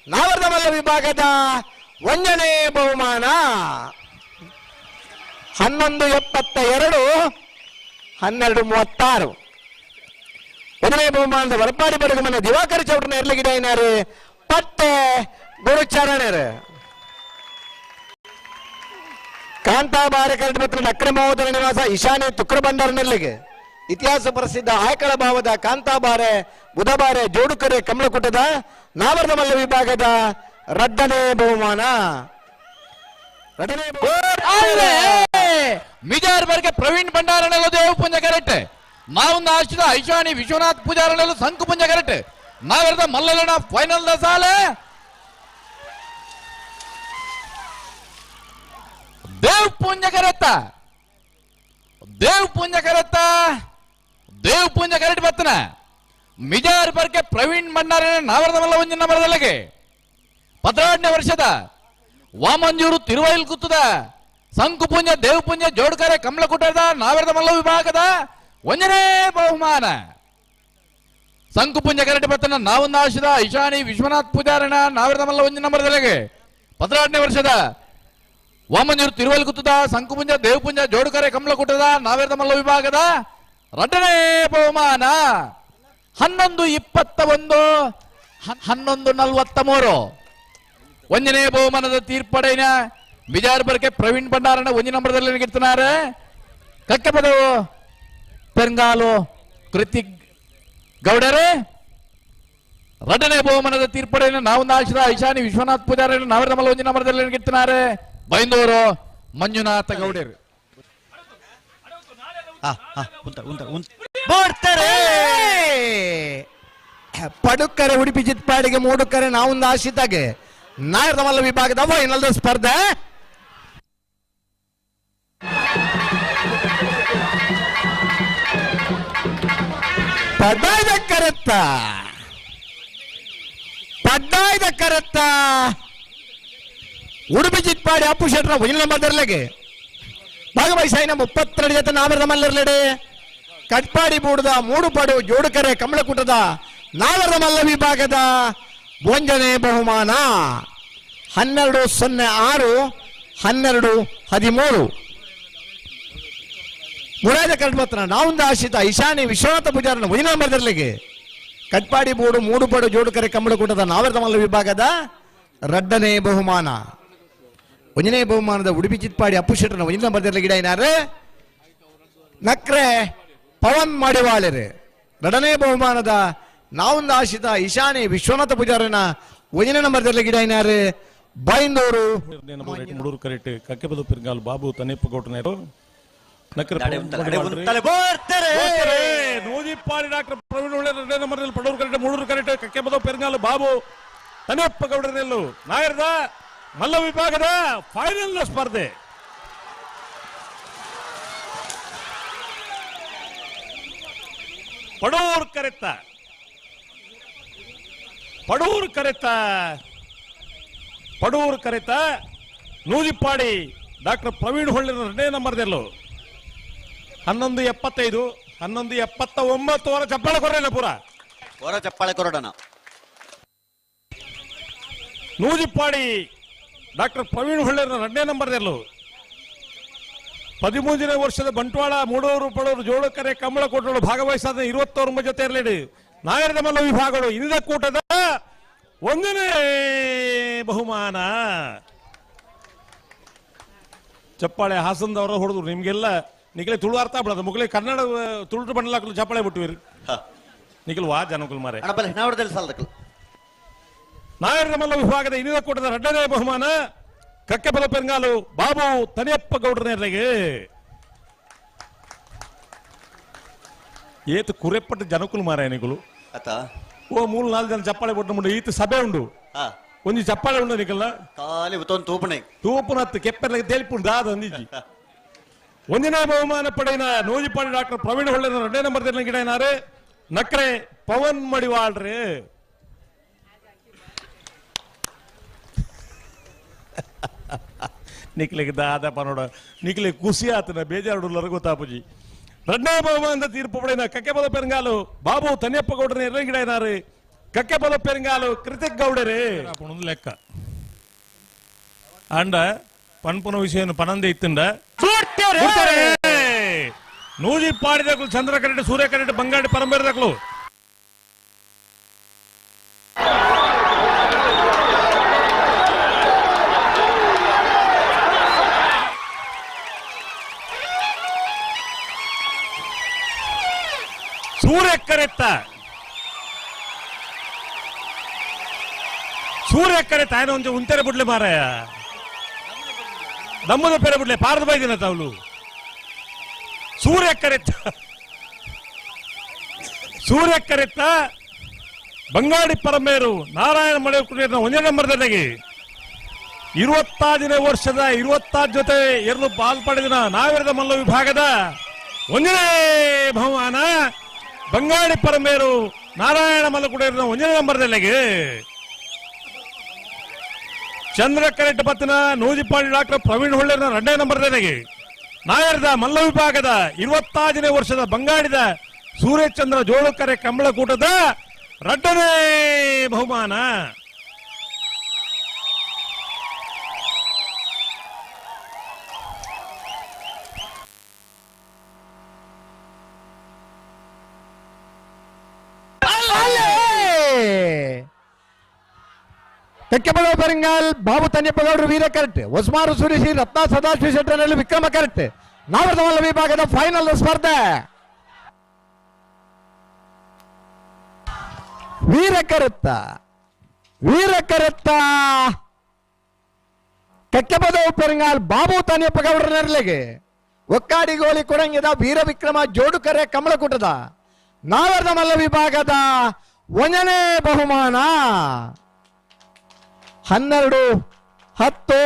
ನಾವರ್ಧಮಲ್ಲ ವಿಭಾಗದ ಒಂದನೇ ಬಹುಮಾನ. ಹನ್ನೊಂದು ಎಪ್ಪತ್ತ ಎರಡು, ಹನ್ನೆರಡು ಮೂವತ್ತಾರು. ಒಂದನೇ ಬಹುಮಾನದ ಹೊರಪಾಡಿ ಬರಗು ಮನೆ ದಿವಾಕರ ಚೌಟ್ರನ ಇರ್ಲಿಗಿದೆ ಏನಾರು ಪಟ್ಟೆ ಗುರುಚರಣರು ಕಾಂತಾಬಾರೆ ಕರಡು ಮತ್ತು ಅಕ್ರಮೋದರ ನಿವಾಸ ಈಶಾನ್ಯ ತುಕ್ರ ಭಂಡಾರ ನೆಲ್ಲಿಗೆ ಇತಿಹಾಸ ಪ್ರಸಿದ್ಧ ಆಯಕಳ ಭಾವದ ಕಾಂತಾಬಾರೆ ಬುಧಬಾರೆ ಜೋಡುಕರೆ ಕಮಲಕುಟದ ನಾವರದ ಮಲ್ಲ ವಿಭಾಗದ ರಡ್ಡನೇ ಬಹುಮಾನ. ಮಿಜಾರ್ ಬರ್ಗೆ ಪ್ರವೀಣ್ ಭಂಡಾರ ದೇವ ಪುಂಜ ಕರೆಕ್ಟ್ ನಾವೊಂದು ಆಶ್ರಿತ ಐಶಾನಿ ವಿಶ್ವನಾಥ್ ಪೂಜಾರನೆಲ್ಲ ಸಂಕು ಪುಂಜ ಕರೆಕ್ಟ್ ನಾವೆರದ ಮಲ್ಲಲನ ಫೈನಲ್ ದ ಸಾಲೆ. ದೇವ್ ಪುಣ್ಯ ಕರೆತ್ತ. ದೇವ್ ಪುಣ್ಯ ಕರೆತ್ತ. ದೇವ್ ಪುಂಜ ಕರೆಟ್ ಬತ್ತನ ಮಿಜಾರ್ ಬರ್ಗೆ ಪ್ರವೀಣ್ ಮಣ್ಣಾರ ನಾವರದ ಮಲ್ಲ ಒಂಜಿನ ಪದ್ರಾಡನೇ ವರ್ಷದ. ವಾಮಂಜೂರು ತಿರುವೈಲ್ ಕುತ್ತದ ದೇವ್ ಪುಂಜ ಜೋಡ್ಕರೆ ಕಮಲಕುಟದ ನಾವರದ ಮಲ್ಲ ವಿಭಾಗದ ಒಂದನೇ ಬಹುಮಾನ. ಸಂಕುಪುಂಜ ಕರೆಟ್ ಬತ್ತನ ನಾವೊಂದು ಆಶಿದ ಐಶಾನಿ ವಿಶ್ವನಾಥ್ ಪೂಜಾರಣ ನಾವರದ ಮಲ್ಲ ಒಂಜಿನ ನಂಬರ್ದಲ್ಲಿಗೆ ಪದ್ರಾಡನೇ ವರ್ಷದ. ವಾಮಂಜೂರು ತಿರುವಲ್ ಕುತ್ತದ ಸಂಕುಪುಂಜ ದೇವಪುಂಜ, ಜೋಡುಕರೆ, ಕಮಲಕುಟದ ನಾವೆರದ ಮಲ್ಲ ವಿಭಾಗದ ಎರಡನೇ ಬಹುಮಾನ. ಹನ್ನೊಂದು ಇಪ್ಪತ್ತ ಒಂದು ಹನ್ನೊಂದು ನಲ್ವತ್ತ ಮೂರು. ಒಂದನೇ ಬಹುಮಾನದ ತೀರ್ಪಡೆಯ ಬಿಜಾರ್ ಬರ್ಕೆ ಪ್ರವೀಣ್ ಭಂಡಾರನ ಒಂದು ನಂಬರ್ದಲ್ಲಿ ನಿಗಿರ್ತಾರೆ ಕಕ್ಕಪದವು ಪೆಂಗಾಲು ಕೃತಿಕ್ ಗೌಡರೇ ರಟನೆ ಬಹುಮಾನದ ತೀರ್ಪಡೆಯನ್ನು ನಾವು ಐಶಾನಿ ವಿಶ್ವನಾಥ್ ಪೂಜಾರಿ ನಾವರ ಮಲ್ಲ ಒಂದು ನಂಬರ್ದಲ್ಲಿ ನಿಗಿರ್ತಾರೆ ಬೈಂದೂರು ಮಂಜುನಾಥ ಗೌಡರು. ಬರ್ತಾರೆ! ಪಡುಕರೆ ಉಡುಪಿ ಜಿತ್ಪಾಡಿಗೆ ಮೂಡುಕರೆ ನಾವೊಂದು ಆಶಿತಾಗೆ. ನಾಯರದ ಮಲ್ಲ ವಿಭಾಗದ ಫೈನಲ್ ಸ್ಪರ್ಧೆ. ಪಡ್ಡಾಯ್ದ ಕರೆತ್ತ. ಪಡ್ಡಾಯ್ದ ಕರೆತ್ತ. ಉಡುಪಿ ಜಿತ್ಪಾಡಿ ಅಪ್ಪು ಶೆಟ್ರ ಒಂಜಿನ ಭಾಗವಹಿಸಿ ನಮ್ಮ ಮುಪ್ಪತ್ತೆರಡು ಜೊತೆ ನಾವರದ ಮಲ್ಲರ್ಲೆಡೆ ಕಟ್ಪಾಡಿ ಬೂಡದ ಮೂಡುಪಾಡು ಜೋಡುಕರೆ ಕಮಲಕುಟದ ನಾವರದ ಮಲ್ಲ ವಿಭಾಗದ ಭೋಂಜನೆ ಬಹುಮಾನ. ಹನ್ನೆರಡು ಸೊನ್ನೆ ಆರು, ಹನ್ನೆರಡು ಹದಿಮೂರು. ಮುರಾಜ ಕರ್ಮತ್ರ ನಾವೊಂದು ಆಶ್ರಿತ ಈಶಾನಿ ವಿಶ್ವನಾಥ ಪೂಜಾರನ ವಜಿನ ನಂಬರ್ದರ್ಲಿಗೆ ಕಟ್ಪಾಡಿ ಬೋಡು, ಮೂಡುಪಡು ಜೋಡುಕರೆ ಕಮಲಕುಟದ ನಾವರದ ಮಲ್ಲ ವಿಭಾಗದ ರಡ್ಡನೇ ಬಹುಮಾನ. ಒಂದನೇ ಬಹುಮಾನದ ಉಡುಪಿ ಚಿತ್ಪಾಡಿ ಅಪ್ಪು ಶೆಟ್ಟರ್ನ ಒಂದಿನ ನಂಬರ್ದಲ್ಲಿ ಗಿಡ ಏನಾರು ನಕ್ರೆ ಪವನ್ ಮಾಡಿವಾಳರು. ಎರಡನೇ ಬಹುಮಾನದ ನಾವೊಂದು ಆಶಿತ ಈಶಾನಿ ವಿಶ್ವನಾಥ ಪೂಜಾರನ ಒಂದಿನ ನಂಬರ್ದಲ್ಲಿ ಗಿಡ ಏನಾರು ಬೈಂದೂರು ಮೂಡೂರು ಕರೆಕ್ಟ್ ಕಕ್ಕೆಬದು ಪಿರ್ಗಾಲ್ ಬಾಬು ತನೇಪ ಗೌಟನೇರು ನಕ್ರೆ. ನೂದಿಪ್ಪಾಡಿ ಡಾಕ್ಟರ್ ಪ್ರವೀಣ್ ಒಳ್ಳೆ ಎರಡನೇ ನಂಬರ್ನಲ್ಲಿ ಪಡೂರು ಕರೆಕ್ಟ್ ಮೂಡೂರು ಕರೆಕ್ಟ್ ಕಕ್ಕೆಬದು ಪೆರ್ಗಾಲ್ ಬಾಬು ತನೇಪ್ಪ ಗೌಡನೆಲ್ಲು ನಾಯರದ ಮಲ್ಲ ವಿಭಾಗದ ಫೈನಲ್ ಸ್ಪರ್ಧೆ. ಪಡೂರ್ ಕರೆತ್ತ. ಪಡೂರ್ ಕರೆತ್ತ. ಪಡೂರ್ ಕರೆತ ನೂಜಿಪ್ಪಾಡಿ ಡಾಕ್ಟರ್ ಪ್ರವೀಣ್ ಹೊಳ್ಳಿನ ಎರಡನೇ ನಂಬರ್ದೆಲ್ಲು ಹನ್ನೊಂದು ಎಪ್ಪತ್ತೈದು ಹನ್ನೊಂದು ಎಪ್ಪತ್ತ ಒಂಬತ್ತು ವರ ಚಪ್ಪಾಳೆ ಕೊರೋಣ ಪೂರ. ಹೊರ ಚಪ್ಪಾಳೆ ಕೊರಡೋಣ ನೂದಿಪ್ಪಾಡಿ ಡಾಕ್ಟರ್ ಪ್ರವೀಣ್ ಹೊಳ್ಳೆ ನಡನೇ ನಂಬರ್ ಎಲ್ಲ ಪದಿಮೂರನೇ ವರ್ಷದ ಬಂಟ್ವಾಳ ಮೂಡೂರು ಜೋಳ ಜೋಳಕರೆ ಕಮಲ ಕೊಟ್ಟಳು ಭಾಗವಹಿಸಾದ ಇರುವತ್ತೋರ್ಮ ಜೊತೆ ಇರಲಿ ನಾಯರದ ಮಲ್ಲ ವಿಭಾಗಗಳು ಇಂದ ಕೂಟದ ಒಂದನೇ ಬಹುಮಾನ. ಚಪ್ಪಾಳೆ ಹಾಸನದವರ ಹೊಡೆದ್ರು. ನಿಮ್ಗೆಲ್ಲ ನಿಖಲೆ ತುಳು ಅರ್ಥ ಬಿಡೋದು ಮುಗಲಿ ಕನ್ನಡ ತುಳು ಬಂಡ್ಲಾಕಲು ಚಪ್ಪಾಳೆ ಬಿಟ್ಟಿವಿರಿ ಹ. ನಿಖಲ್ ವಾ ಜನಕುಲ್ ಮಾರೆ. ನಾಯರದ ಮಲ್ಲ ವಿಭಾಗದ ಇನ್ನಿನ ಕೂಟದ ಎರಡನೇ ಬಹುಮಾನ ಕಕ್ಕೆಬಲ ಪೆಂಗಾಲು ಬಾಬು ತನಿಯಪ್ಪ ಗೌಡ್ರನೇರ್ಲೆಗೆ ಏತು ಕುರೆಪಟ್ಟು ಜನಕುಲ್ ಮಾರ ಅತ್ತ? ಓ ಮೂರು ನಾಲ್ಕು ಜನ ಚಪ್ಪಾಳೆ ಕೊಟ್ಟು ಮುಂಡು ಈತ ಸಭೆ ಉಂಡು. ಆ. ಒಂಜಿ ಚಪ್ಪಾಳೆ ಉಂಡು ನಿಕಲ್ಲ ಖಾಲಿ ಉತ್ತೊಂದು ತೂಪಣೆ. ತೂಪುನತ್ತು ಕೆಪ್ಪೆರ್ಲೆಗೆ ತೇಲ್ಪುಂಡು ದಾದ ಅಂದಿಜ್ಜಿ. ಒಂದಿನ ಬಹುಮಾನ ಪಡೆಯಿನ ನೂಜಿಪಾಡಿ ಡಾಕ್ಟರ್ ಪ್ರವೀಣ್ ಹೊಳ್ಳಿನ ಎರಡನೇ ನಂಬರ್ ಗಿಡ ಏನಾರೆ? ನಕ್ರೆ ಪವನ್ ಮಡಿವಾಳ್ರಿ. ನಿಕ್ಲಿಗೆ ದಾದಪ್ಪ ನೋಡ ನಿಕ್ಲಿಗೆ ಖುಷಿ ಆತನ ಬೇಜಾರು ಗೊತ್ತಾಪುಜಿ ಎರಡನೇ ಬಹುಮಾನದ ತೀರ್ಪು ಪಡೆಯಿನ ಕಕ್ಕೆಬಲ ಪೆರಂಗಾಲು ಬಾಬು ತನ್ಯಪ್ಪ ಗೌಡನ ಎರಡನೇ ಗಿಡ ಏನಾರು ಕಕ್ಕೆಬಲ ಪೆರಂಗಾಲು ಕೃತಿಕ್ ಗೌಡರೇ ಲೆಕ್ಕ అండ పన్పున విషయం పనంది ఇత్తుండ నూజి పాడిదకులు చంద్రకరెడ్డి సూర్యకరెడ్డి బంగాడి పరంబేరదకులు ಕರೆತ್ತ ಸೂರ್ಯ ಕರೆತ ಆಯ್ನ ಒಂದು ಉಂತೆರೆ ಬಿಡ್ಲೆ ಮಾರಾಯ. ನಮ್ಮದು ಪೆರೆ ಬಿಡ್ಲೆ, ಪಾರದ ಬೈದಿನ ತವಲು. ಸೂರ್ಯ ಕರೆತ್ತ ಸೂರ್ಯ ಕರೆತ್ತ ಬಂಗಾಳಿ ಪರಮೇರು, ನಾರಾಯಣ ಮಳೆ ಒಂದೇ ನಂಬರ್ದಲ್ಲಿ ಇರುವತ್ತಾದನೇ ವರ್ಷದ ಇರುವತ್ತಾದ ಜೊತೆ ಎರಡು ಪಾಲ್ಪಡೆದಿನ ನಾವಿರದ ಮಲ್ಲ ವಿಭಾಗದ ಒಂದನೇ ಬಹುಮಾನ. ಬಂಗಾಳಿ ಪರಮೇರು ನಾರಾಯಣ ಮಲ್ಲ ಕುಡಿಯೋದ ಒಂದನೇ ನಂಬರ್ದಲ್ಲಿಗೆ ಚಂದ್ರ ಕರೆಟ್ ಬತ್ತನ ನೂಜಿಪಾಡಿ ಡಾಕ್ಟರ್ ಪ್ರವೀಣ್ ಹೊಳ್ಳೆನ ಎರಡನೇ ನಂಬರ್ದಲ್ಲಿಗೆ ನಾಯರ್ದ ಮಲ್ಲ ವಿಭಾಗದ ಇರುವತ್ತಾರನೇ ವರ್ಷದ ಬಂಗಾಳಿದ ಸೂರ್ಯಚಂದ್ರ ಜೋಳುಕರೆ ಕಂಬಳಕೂಟದ ರಡ್ಡನೇ ಬಹುಮಾನ. ತೆಕ್ಕೆಪದ ಪೆರಿಂಗಾಲ್ ಬಾಬು ತನ್ಯಪ್ಪಗೌಡರು ವೀರ ಕರೆಕ್ಟ್. ಒಸ್ಮಾರು ಸುರೇಶಿ ರತ್ನ ಸದಾಶಿವ ಶೆಟ್ಟರಲ್ಲಿ ವಿಕ್ರಮ ಕರೆಕ್ಟ್. ನಾವರದ ಮಲ್ಲ ವಿಭಾಗದ ಫೈನಲ್ ಸ್ಪರ್ಧೆ. ವೀರ ಕರೆತ್ತ. ವೀರ ಕರೆತ್ತ. ಕೆಕ್ಕೆಪದ ಪೆರಿಂಗಾಲ್ ಬಾಬು ತನ್ಯಪ್ಪಗೌಡರ ನೆರಳಿಗೆ. ಒಕ್ಕಾಡಿ ಗೋಲಿ ಕೊಡಂಗಿದ ವೀರ ವಿಕ್ರಮ ಜೋಡುಕರೆ ಕಮಲಕೂಟದ. ಮಲ್ಲ ವಿಭಾಗದ ಒಂದನೇ ಬಹುಮಾನ. ಹನ್ನೆರಡು, ಹತ್ತು,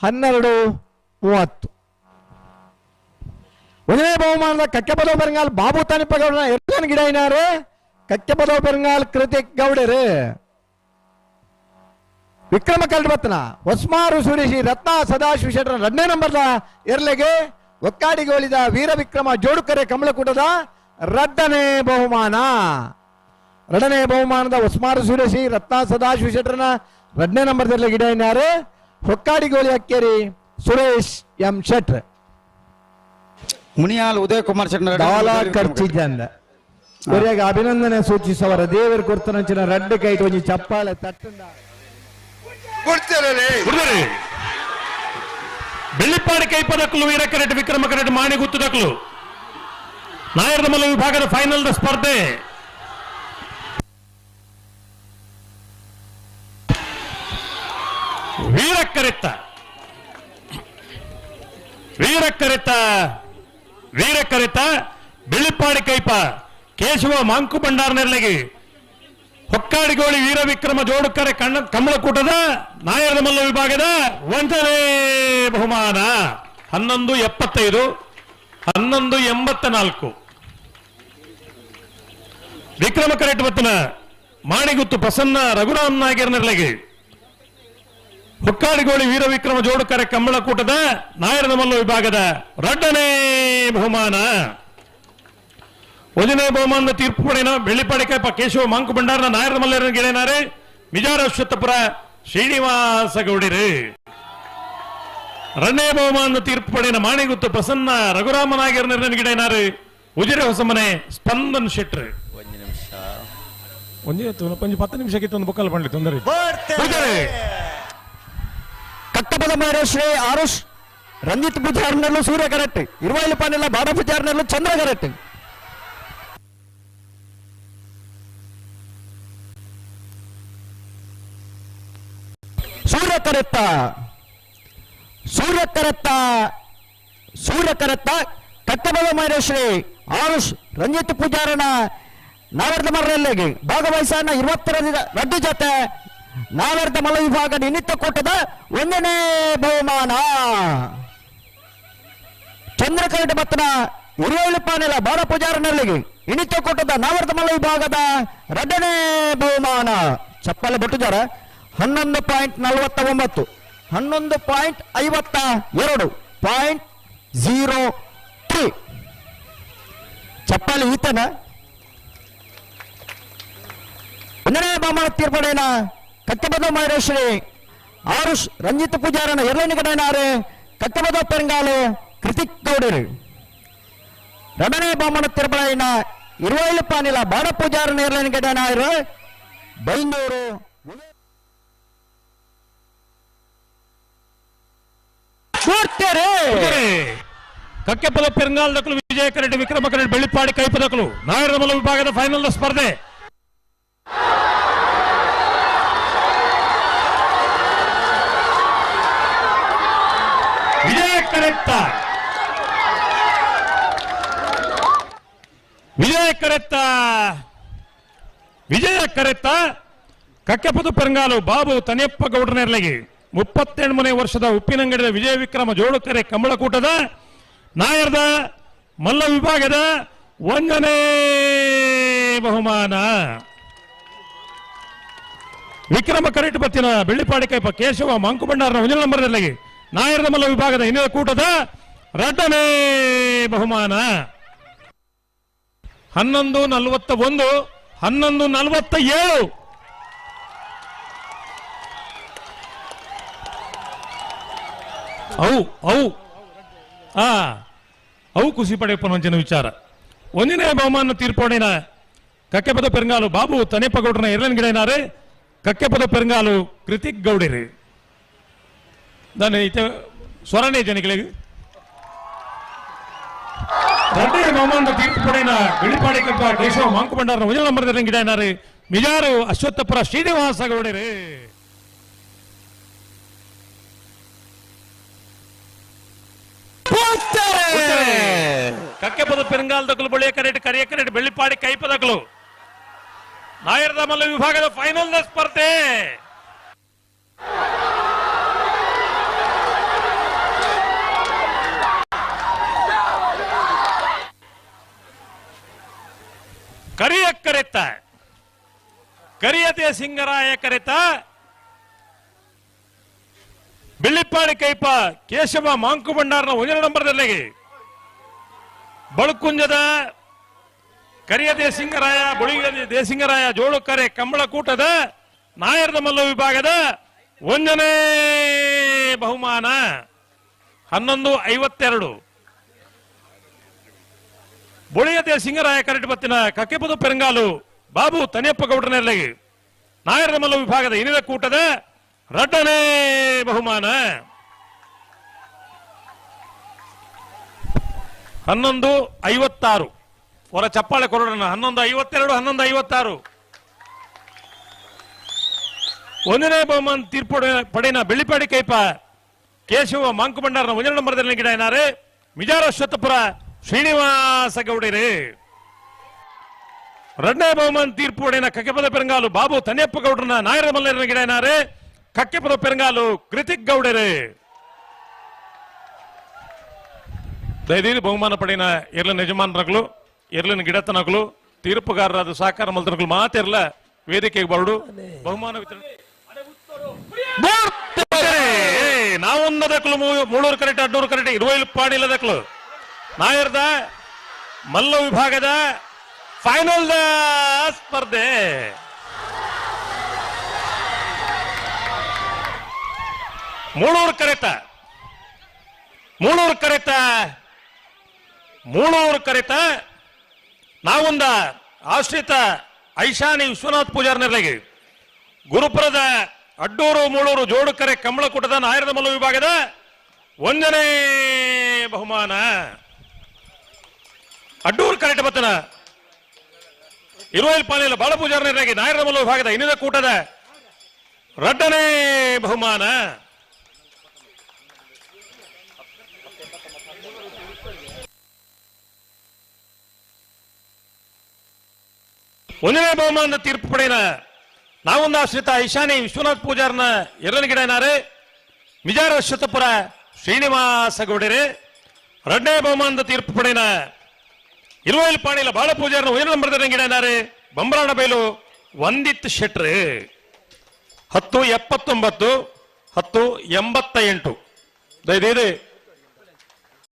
ಹನ್ನೆರಡು, ಮೂವತ್ತು. ಒಂದನೇ ಬಹುಮಾನದ ಕಕ್ಕೆಪದ ಬೆರಂಗಾಲ್ ಬಾಬು ತಾನಿಪ್ಪಗೌಡನ ಎರಡನೇ ಗಿಡ ಏನಾರೆ ಕಕ್ಕೆ ಪದವ ಬೆರಂಗಾಲ್ ಕೃತಿಕ್ ಗೌಡರು. ವಿಕ್ರಮ ಕಲ್ಬತ್ನ, ಹೊಸ್ಮಾರು ಸುರೇಶಿ, ರತ್ನ ಸದಾಶಿವ ಶೆಟ್ಟರ ಎರಡನೇ ನಂಬರ್ದ ಎರಲೆಗೆ ಒಕ್ಕಾಡಿಗೋಳಿದ ವೀರ ವಿಕ್ರಮ ಜೋಡುಕರೆ ಕಮಲಕೂಟದ ರಡ್ಡನೇ ಬಹುಮಾನ. ಎರಡನೇ ಬಹುಮಾನದ ಉಸ್ಮಾರ ಸುರೇಶಿ ರತ್ನ ಸದಾಶಿವ ಶೆಟ್ರನ ಎರಡನೇ ನಂಬರ್ದಲ್ಲಿ ಗಿಡ ಇನ್ಯಾರು? ಹೊಕ್ಕಾಡಿ ಗೋಲಿ ಅಕ್ಕೇರಿ ಸುರೇಶ್ ಎಂ ಶೆಟ್ರ್ ಮುನಿಯಾಲ್ ಉದಯ ಕುಮಾರ್ ಶೆಟ್ನ ದಾಲ ಖರ್ಚಿದ್ದಂದ ಇವರಿಗೆ ಅಭಿನಂದನೆ ಸೂಚಿಸುವರ ದೇವರ ಕೊರ್ತನಂಚಿನ ರಡ್ಡು ಕೈ ಒಂಜಿ ಚಪ್ಪಾಳೆ ತಟ್ಟಂದ. ಬೆಳ್ಳಿಪ್ಪಾಡಿ ಕೈ ವೀರ ಕರೆಟ್ ವಿಕ್ರಮ ಕರೆಟ್ ನಾಯರ್ದ ಮಲ ವಿಭಾಗದ ಫೈನಲ್ ಸ್ಪರ್ಧೆ. ವೀರ ವೀರಕ್ಕರಿತ ವೀರಕ್ಕರಿತ ಬಿಳಿಪಾಡಿ ವೀರ ಕರೆತ್ತ ಬೆಳ್ಳಿಪ್ಪಾಡಿ ಕೈಪ, ಕೇಶವ ಮಾಂಕು ಭಂಡಾರನೆರಳಿಗೆ ಹೊಕ್ಕಾಡಿಗೋಳಿ ವೀರ ವಿಕ್ರಮ ಜೋಡುಕರೆ ಕಣ್ಣ, ಕಮಲಕೂಟದ, ನಾಯರದ ಮಲ್ಲ ವಿಭಾಗದ ಒಂದನೇ ಬಹುಮಾನ. ಹನ್ನೊಂದು ಎಪ್ಪತ್ತೈದು, ಹನ್ನೊಂದು ಎಂಬತ್ತ ನಾಲ್ಕು ವಿಕ್ರಮ ಕರೆಟ್ ಬತ್ತನ, ಮಾಣಿಗುತ್ತು ಪ್ರಸನ್ನ ರಘುರಾಮ್ ನಾಯಕರ ನೆರಳಿಗೆ. ಹೊಕ್ಕಾಡಿಗೋಳಿ ವೀರ ವಿಕ್ರಮ ಜೋಡುಕರೆ ಕೂಟದ ನಾಯರದ ಮಲ್ಲ ವಿಭಾಗದ ರಡ್ಡನೇ ಬಹುಮಾನ. ಒಂದನೇ ಬಹುಮಾನದ ತೀರ್ಪು ಪಡೆನ ಬೆಳ್ಳಿಪಾಡಿ ಕೈಪ ಕೇಶವ ಮಾಂಕು ಭಂಡಾರನ ನಾಯರದ ಮಲ್ಲರ ಗೆಳೆಯನಾರೆ ಮಿಜಾರ ಅಶ್ವತ್ಥಪುರ ಶ್ರೀನಿವಾಸ ಗೌಡಿರು ಎರಡನೇ ಬಹುಮಾನದ ತೀರ್ಪು ಪಡೆನ ಮಾಣಿಗುತ್ತು ಪ್ರಸನ್ನ ರಘುರಾಮ ನಾಯಕರ ಗಿಡೆಯನಾರು ಉಜಿರೆ ಹೊಸಮನೆ ಸ್ಪಂದನ್ ಶೆಟ್ರ್ ಒಂದು ನಿಮಿಷ. ಒಂದೇ ಪತ್ತು ಪತ್ತು ನಿಮಿಷಕ್ಕೆ ಒಂದು ಬುಕ್ಕಲ್ಲಿ ಬಂದ್ಲಿ ತೊಂದರೆ ಕಟ್ಟಬದ ಮಾರ ಆರುಶ್ ಆರುಷ್, ರಂಜಿತ್ ಪೂಜಾರ್ನಲ್ಲೂ ಸೂರ್ಯ ಕರೆಕ್ಟ್ ಇರುವಾಯಿಲು ಪಾನೆಲ್ಲ ಬಾಡ ಪೂಜಾರ್ನಲ್ಲೂ ಚಂದ್ರ ಕರೆಕ್ಟ್ ಸೂರ್ಯ ಕರೆತ್ತ ಸೂರ್ಯ ಕರೆತ್ತ ಸೂರ್ಯ ಕರೆತ್ತ ಕಟ್ಟಬದ ಮಾರ ಶ್ರೀ ಆರುಷ್, ರಂಜಿತ್ ಪೂಜಾರನ ನಾವರ್ದ ಮರಲ್ಲಿಗೆ ಭಾಗವಹಿಸನ ಇರುವತ್ತರ ರದ್ದು ಜೊತೆ ನಾವರ್ದ ಮಲ ವಿಭಾಗ ನಿಮಿತ್ತ ಕೂಟದ ಒಂದನೇ ಬಹುಮಾನ. ಚಂದ್ರಕರಟ ಮತನ ಉರಿಯೋಳಿ ಪಾನೆಲ ಬಾಡ ಪೂಜಾರನಲ್ಲಿಗೆ ಇಣಿತ ಕೊಟ್ಟದ ನಾವರ್ಧ ಮಲ ವಿಭಾಗದ ಎರಡನೇ ಬಹುಮಾನ. ಚಪ್ಪಲೆ ಬಿಟ್ಟಿದ್ದಾರೆ ಹನ್ನೊಂದು ಪಾಯಿಂಟ್ ನಲವತ್ತ ಒಂಬತ್ತು, ಹನ್ನೊಂದು ಪಾಯಿಂಟ್ ಐವತ್ತ ಎರಡು, ಪಾಯಿಂಟ್ ಝೀರೋ ತ್ರೀ. ಚಪ್ಪಲಿ ಈತನ. ಒಂದನೇ ಬಹುಮಾನ ತೀರ್ಪಡೆನ ಕಟ್ಟಬದ ಮಹೇಶ್ವರಿ ಆರುಷ್ ರಂಜಿತ್ ಪೂಜಾರನ ಎರಡನೇ ಕಡೆನಾರು ಕಟ್ಟಬದ ಪೆರಂಗಾಲು ಕೃತಿಕ್ ಗೌಡರು ಎರಡನೇ ಬಹುಮಾನ ತೀರ್ಪಡೆನ ಇರುವೈಲು ಪಾನಿಲ ಬಾಡ ಪೂಜಾರನ ಎರಡನೇ ಕಡೆನಾರು ಬೈಂದೂರು ಕೂಡ್ತೇರೆ ಕಕ್ಕೆಪದ ಪೆರಂಗಾಲ್ ದಕ್ಕಲು ವಿಜಯ ಕರೆಟ್ ವಿಕ್ರಮ ಕರೆಟ್ ಬೆಳ್ಳಿಪ್ಪಾಡಿ ಕೈಪದಕ್ಕಲು ನಾಯರದ ಮಲ್ಲ ವಿಭಾಗದ ಫೈನಲ್ ಸ್ಪರ್ಧೆ ಕರೆತ್ತ ವಿಜಯ ಕರೆತ್ತ? ವಿಜಯ ಕರೆತ್ತ? ಕಕ್ಕೆಪದು ಪೆರಂಗಾಲು ಬಾಬು ತನಿಯಪ್ಪ ಗೌಡನೆರ್ಲಗಿ ಮುಪ್ಪತ್ತೆಂಟನೇ ವರ್ಷದ ಉಪ್ಪಿನಂಗಡಿದ ವಿಜಯ ವಿಕ್ರಮ ಜೋಡುಕರೆ ಕಂಬಳಕೂಟದ ನಾಯರ್ದ ಮಲ್ಲ ವಿಭಾಗದ ಒಂದನೇ ಬಹುಮಾನ. ವಿಕ್ರಮ ಕರೆಟ್ ಬತ್ತಿನ ಕೇಶವ ಮಂಕು ಭಂಡಾರನ ಒಂಜನ ನಂಬರ್ನಲ್ಲಿ ನಾಯರದ ಮಲ್ಲ ವಿಭಾಗದ ಹಿನ್ನೆಲೆ ಕೂಟದ ಎರಡನೇ ಬಹುಮಾನ. ಹನ್ನೊಂದು ನಲವತ್ತ ಒಂದು ಹನ್ನೊಂದು ನಲವತ್ತ ಏಳು ಅವು ಅವು. ಆ, ಅವು ಖುಷಿ ಪಡೆಯಪ್ಪ ಒಂಚಿನ ವಿಚಾರ. ಒಂದನೇ ಬಹುಮಾನ ತೀರ್ಪೋಣಿನ ಕಕ್ಕೆಪದ ಪೆರಂಗಾಲು ಬಾಬು ತನೆಪ್ಪಗೌಡ್ರನ ಎರಡನೇ ಗಿಡನಾರೆ. ಕಕ್ಕೆಪದ ಪೆರಂಗಾಲು ಕೃತಿಕ್ ಗೌಡಿರಿ. தண்டனை சொரணை ஜனங்களுக்கு ದಂಡೆಯ ಮೌಮಾಂಡ ಬೆಳಿಪಾಡಿ ಪಡೆಯ ಬಿಳಿಪಾಡಿಕಪ್ಪ ಕೇಶವ ಮಾಂಕುಮಂಡಾರನ ಮೊದಲ ನಂಬರ್ದಲ್ಲಿ ಗಿಡನಾರು ಮಿಜಾರು ಅಶ್ವತ್ಥಪುರ ಶ್ರೀನಿವಾಸ ಗೌಡರು. ಕಕ್ಕೆಪದ ಪೆರಂಗಾಲ್ ದಕ್ಕಲು ಬಳಿ ಎಕರೆಟ್ ಕರಿ ಬೆಳ್ಳಿಪಾಡಿ ಕೈಪದಕಲು. ನಾಯರದ ಮಲ್ಲ ವಿಭಾಗದ ಫೈನಲ್ ಸ್ಪರ್ಧೆ. ಕರಿಯ ಕರೆತ. ಕರಿಯತೆ ಸಿಂಗರಾಯ ಕರೆತ. ಬೆಳ್ಳಿಪ್ಪಾಡಿ ಕೈಪ ಕೇಶವ ಮಾಂಕು ಭಂಡಾರನ ಒಂದನೇ ನಂಬರ್ದಲ್ಲಿ ಬಳುಕುಂಜದ ಕರಿಯ ದೇಸಿಂಗರಾಯ ಬುಳಿಗ ದೇಸಿಂಗರಾಯ ಜೋಳುಕರೆ ಕಂಬಳಕೂಟದ ನಾಯರದ ಮಲ್ಲ ವಿಭಾಗದ ಒಂದನೇ ಬಹುಮಾನ. ಹನ್ನೊಂದು ಐವತ್ತೆರಡು. ಬುಳಿಯತೆ ಸಿಂಗರಾಯ ಕರೆಟ್ ಬತ್ತಿನ ಕಕ್ಕೆಪದು ಪೆರಂಗಾಲು ಬಾಬು ತನಿಯಪ್ಪ ಗೌಡನಲ್ಲಿ ನಾಯರದ ಮಲ್ಲ ವಿಭಾಗದ ಇನಿದ ಕೂಟದ ರಡ್ಡನೇ ಬಹುಮಾನ. ಹನ್ನೊಂದು ಐವತ್ತಾರು. ಹೊರ ಚಪ್ಪಾಳೆ ಕೊರೋಣ ಹನ್ನೊಂದು ಐವತ್ತೆರಡು, ಹನ್ನೊಂದು ಐವತ್ತಾರು. ಒಂದನೇ ಬಹುಮಾನ ತೀರ್ಪು ಪಡೆನ ಬೆಳ್ಳಿಪಾಡಿ ಕೈಪ. ಕೇಶವ ಮಾಂಕು ಭಂಡಾರನ ಒಂದನೇ ನಂಬರ್ದಲ್ಲಿ ಗಿಡ ಏನಾರೆ? ಮಿಜಾರ ಅಶ್ವತ್ಥಪುರ ಶ್ರೀನಿವಾಸ ಗೌಡರೇ ಎರಡನೇ ಬಹುಮಾನ ತೀರ್ಪು ಪಡೆನ ಕಕ್ಕೆಪದ ಪೆರಂಗಾಲು ಬಾಬು ತನಿಯಪ್ಪ ಗೌಡ್ರನ ನಾಯರ ಮಲ್ಲರ ಗಿಡ ಏನಾರೆ ಕಕ್ಕೆಪದ ಪೆರಂಗಾಲು ಕೃತಿಕ್ ಗೌಡರೇ. ದಯದೀರಿ ಬಹುಮಾನ ಪಡೆಯಿನ ಇರ್ಲಿನ ಯಜಮಾನರಗಳು ಇರ್ಲಿನ ಗಿಡತನಗಳು ತೀರ್ಪುಗಾರರಾದ ಸಹಕಾರ ಮಲ್ತನಗಳು ಮಾತಿರಲ್ಲ ವೇದಿಕೆಗೆ ಬರಡು. ಬಹುಮಾನ ವಿತರಣೆ ಏ, ನಾವೊಂದದಕ್ಕಲು ಮೂಳೂರು ಕರೆಕ್ಟ್ ಅಡ್ನೂರು ಕರೆಕ್ಟ್ ಇರುವೈಲು ಪಾಡಿಲ್ಲದಕ್ಕಲು ನಾಯರ್ದ ಮಲ್ಲ ವಿಭಾಗದ ಫೈನಲ್ ಸ್ಪರ್ಧೆ. ಮೂಳೂರು ಕರೆತ. ಮೂಳೂರು ಕರೆತ. ಮೂಳೂರು ಕರೆತ. ನಾವೊಂದ ಆಶ್ರಿತ ಐಶಾನಿ ವಿಶ್ವನಾಥ್ ಪೂಜಾರ್ನರ್ಲಿಗೆ ಗುರುಪುರದ ಅಡ್ಡೂರು ಮೂಳೂರು ಜೋಡುಕರೆ ಕಂಬಳಕೂಟದ ನಾಯರದ ಮಲ್ಲ ವಿಭಾಗದ ಒಂದನೇ ಬಹುಮಾನ. ಅಡ್ಡೂರು ಕರೆಕ್ಟ್ ಬತ್ತನ ಇರುವಲ್ಲಿ ಪಾಲಿಯಲ್ಲ ಬಾಳ ಪೂಜಾರ್ನರ್ಲಿಗೆ ನಾಯರದ ಮಲ್ಲ ವಿಭಾಗದ ಇನ್ನಿದ ಕೂಟದ ರಡ್ಡನೇ ಬಹುಮಾನ. ಒಂದನೇ ಬಹುಮಾನದ ತೀರ್ಪು ಪಡೆಯನ ನಾವೊಂದು ಆಶ್ರಿತ ಐಶಾನಿ ವಿಶ್ವನಾಥ್ ಪೂಜಾರ್ನ ಎರಡನೇ ಗಿಡ ಏನಾರೆ ಮಿಜಾರ ಶತಪುರ ಶ್ರೀನಿವಾಸ ಗೌಡರೇ. ಎರಡನೇ ಬಹುಮಾನದ ತೀರ್ಪು ಪಡೆಯಿನ ಇರುವೈಲ್ ಪಾಣಿಲ ಬಾಳ ಪೂಜಾರನ ಏನು ನಂಬರ್ದ ಗಿಡ ಏನಾರೆ ಬಂಬರಾಣ ಬೈಲು, ಒಂದಿತ್ತು ಶೆಟ್ರೆ. ಹತ್ತು ಎಪ್ಪತ್ತೊಂಬತ್ತು, ಹತ್ತು ಎಂಬತ್ತ ಎಂಟು ದಯದೇದೆ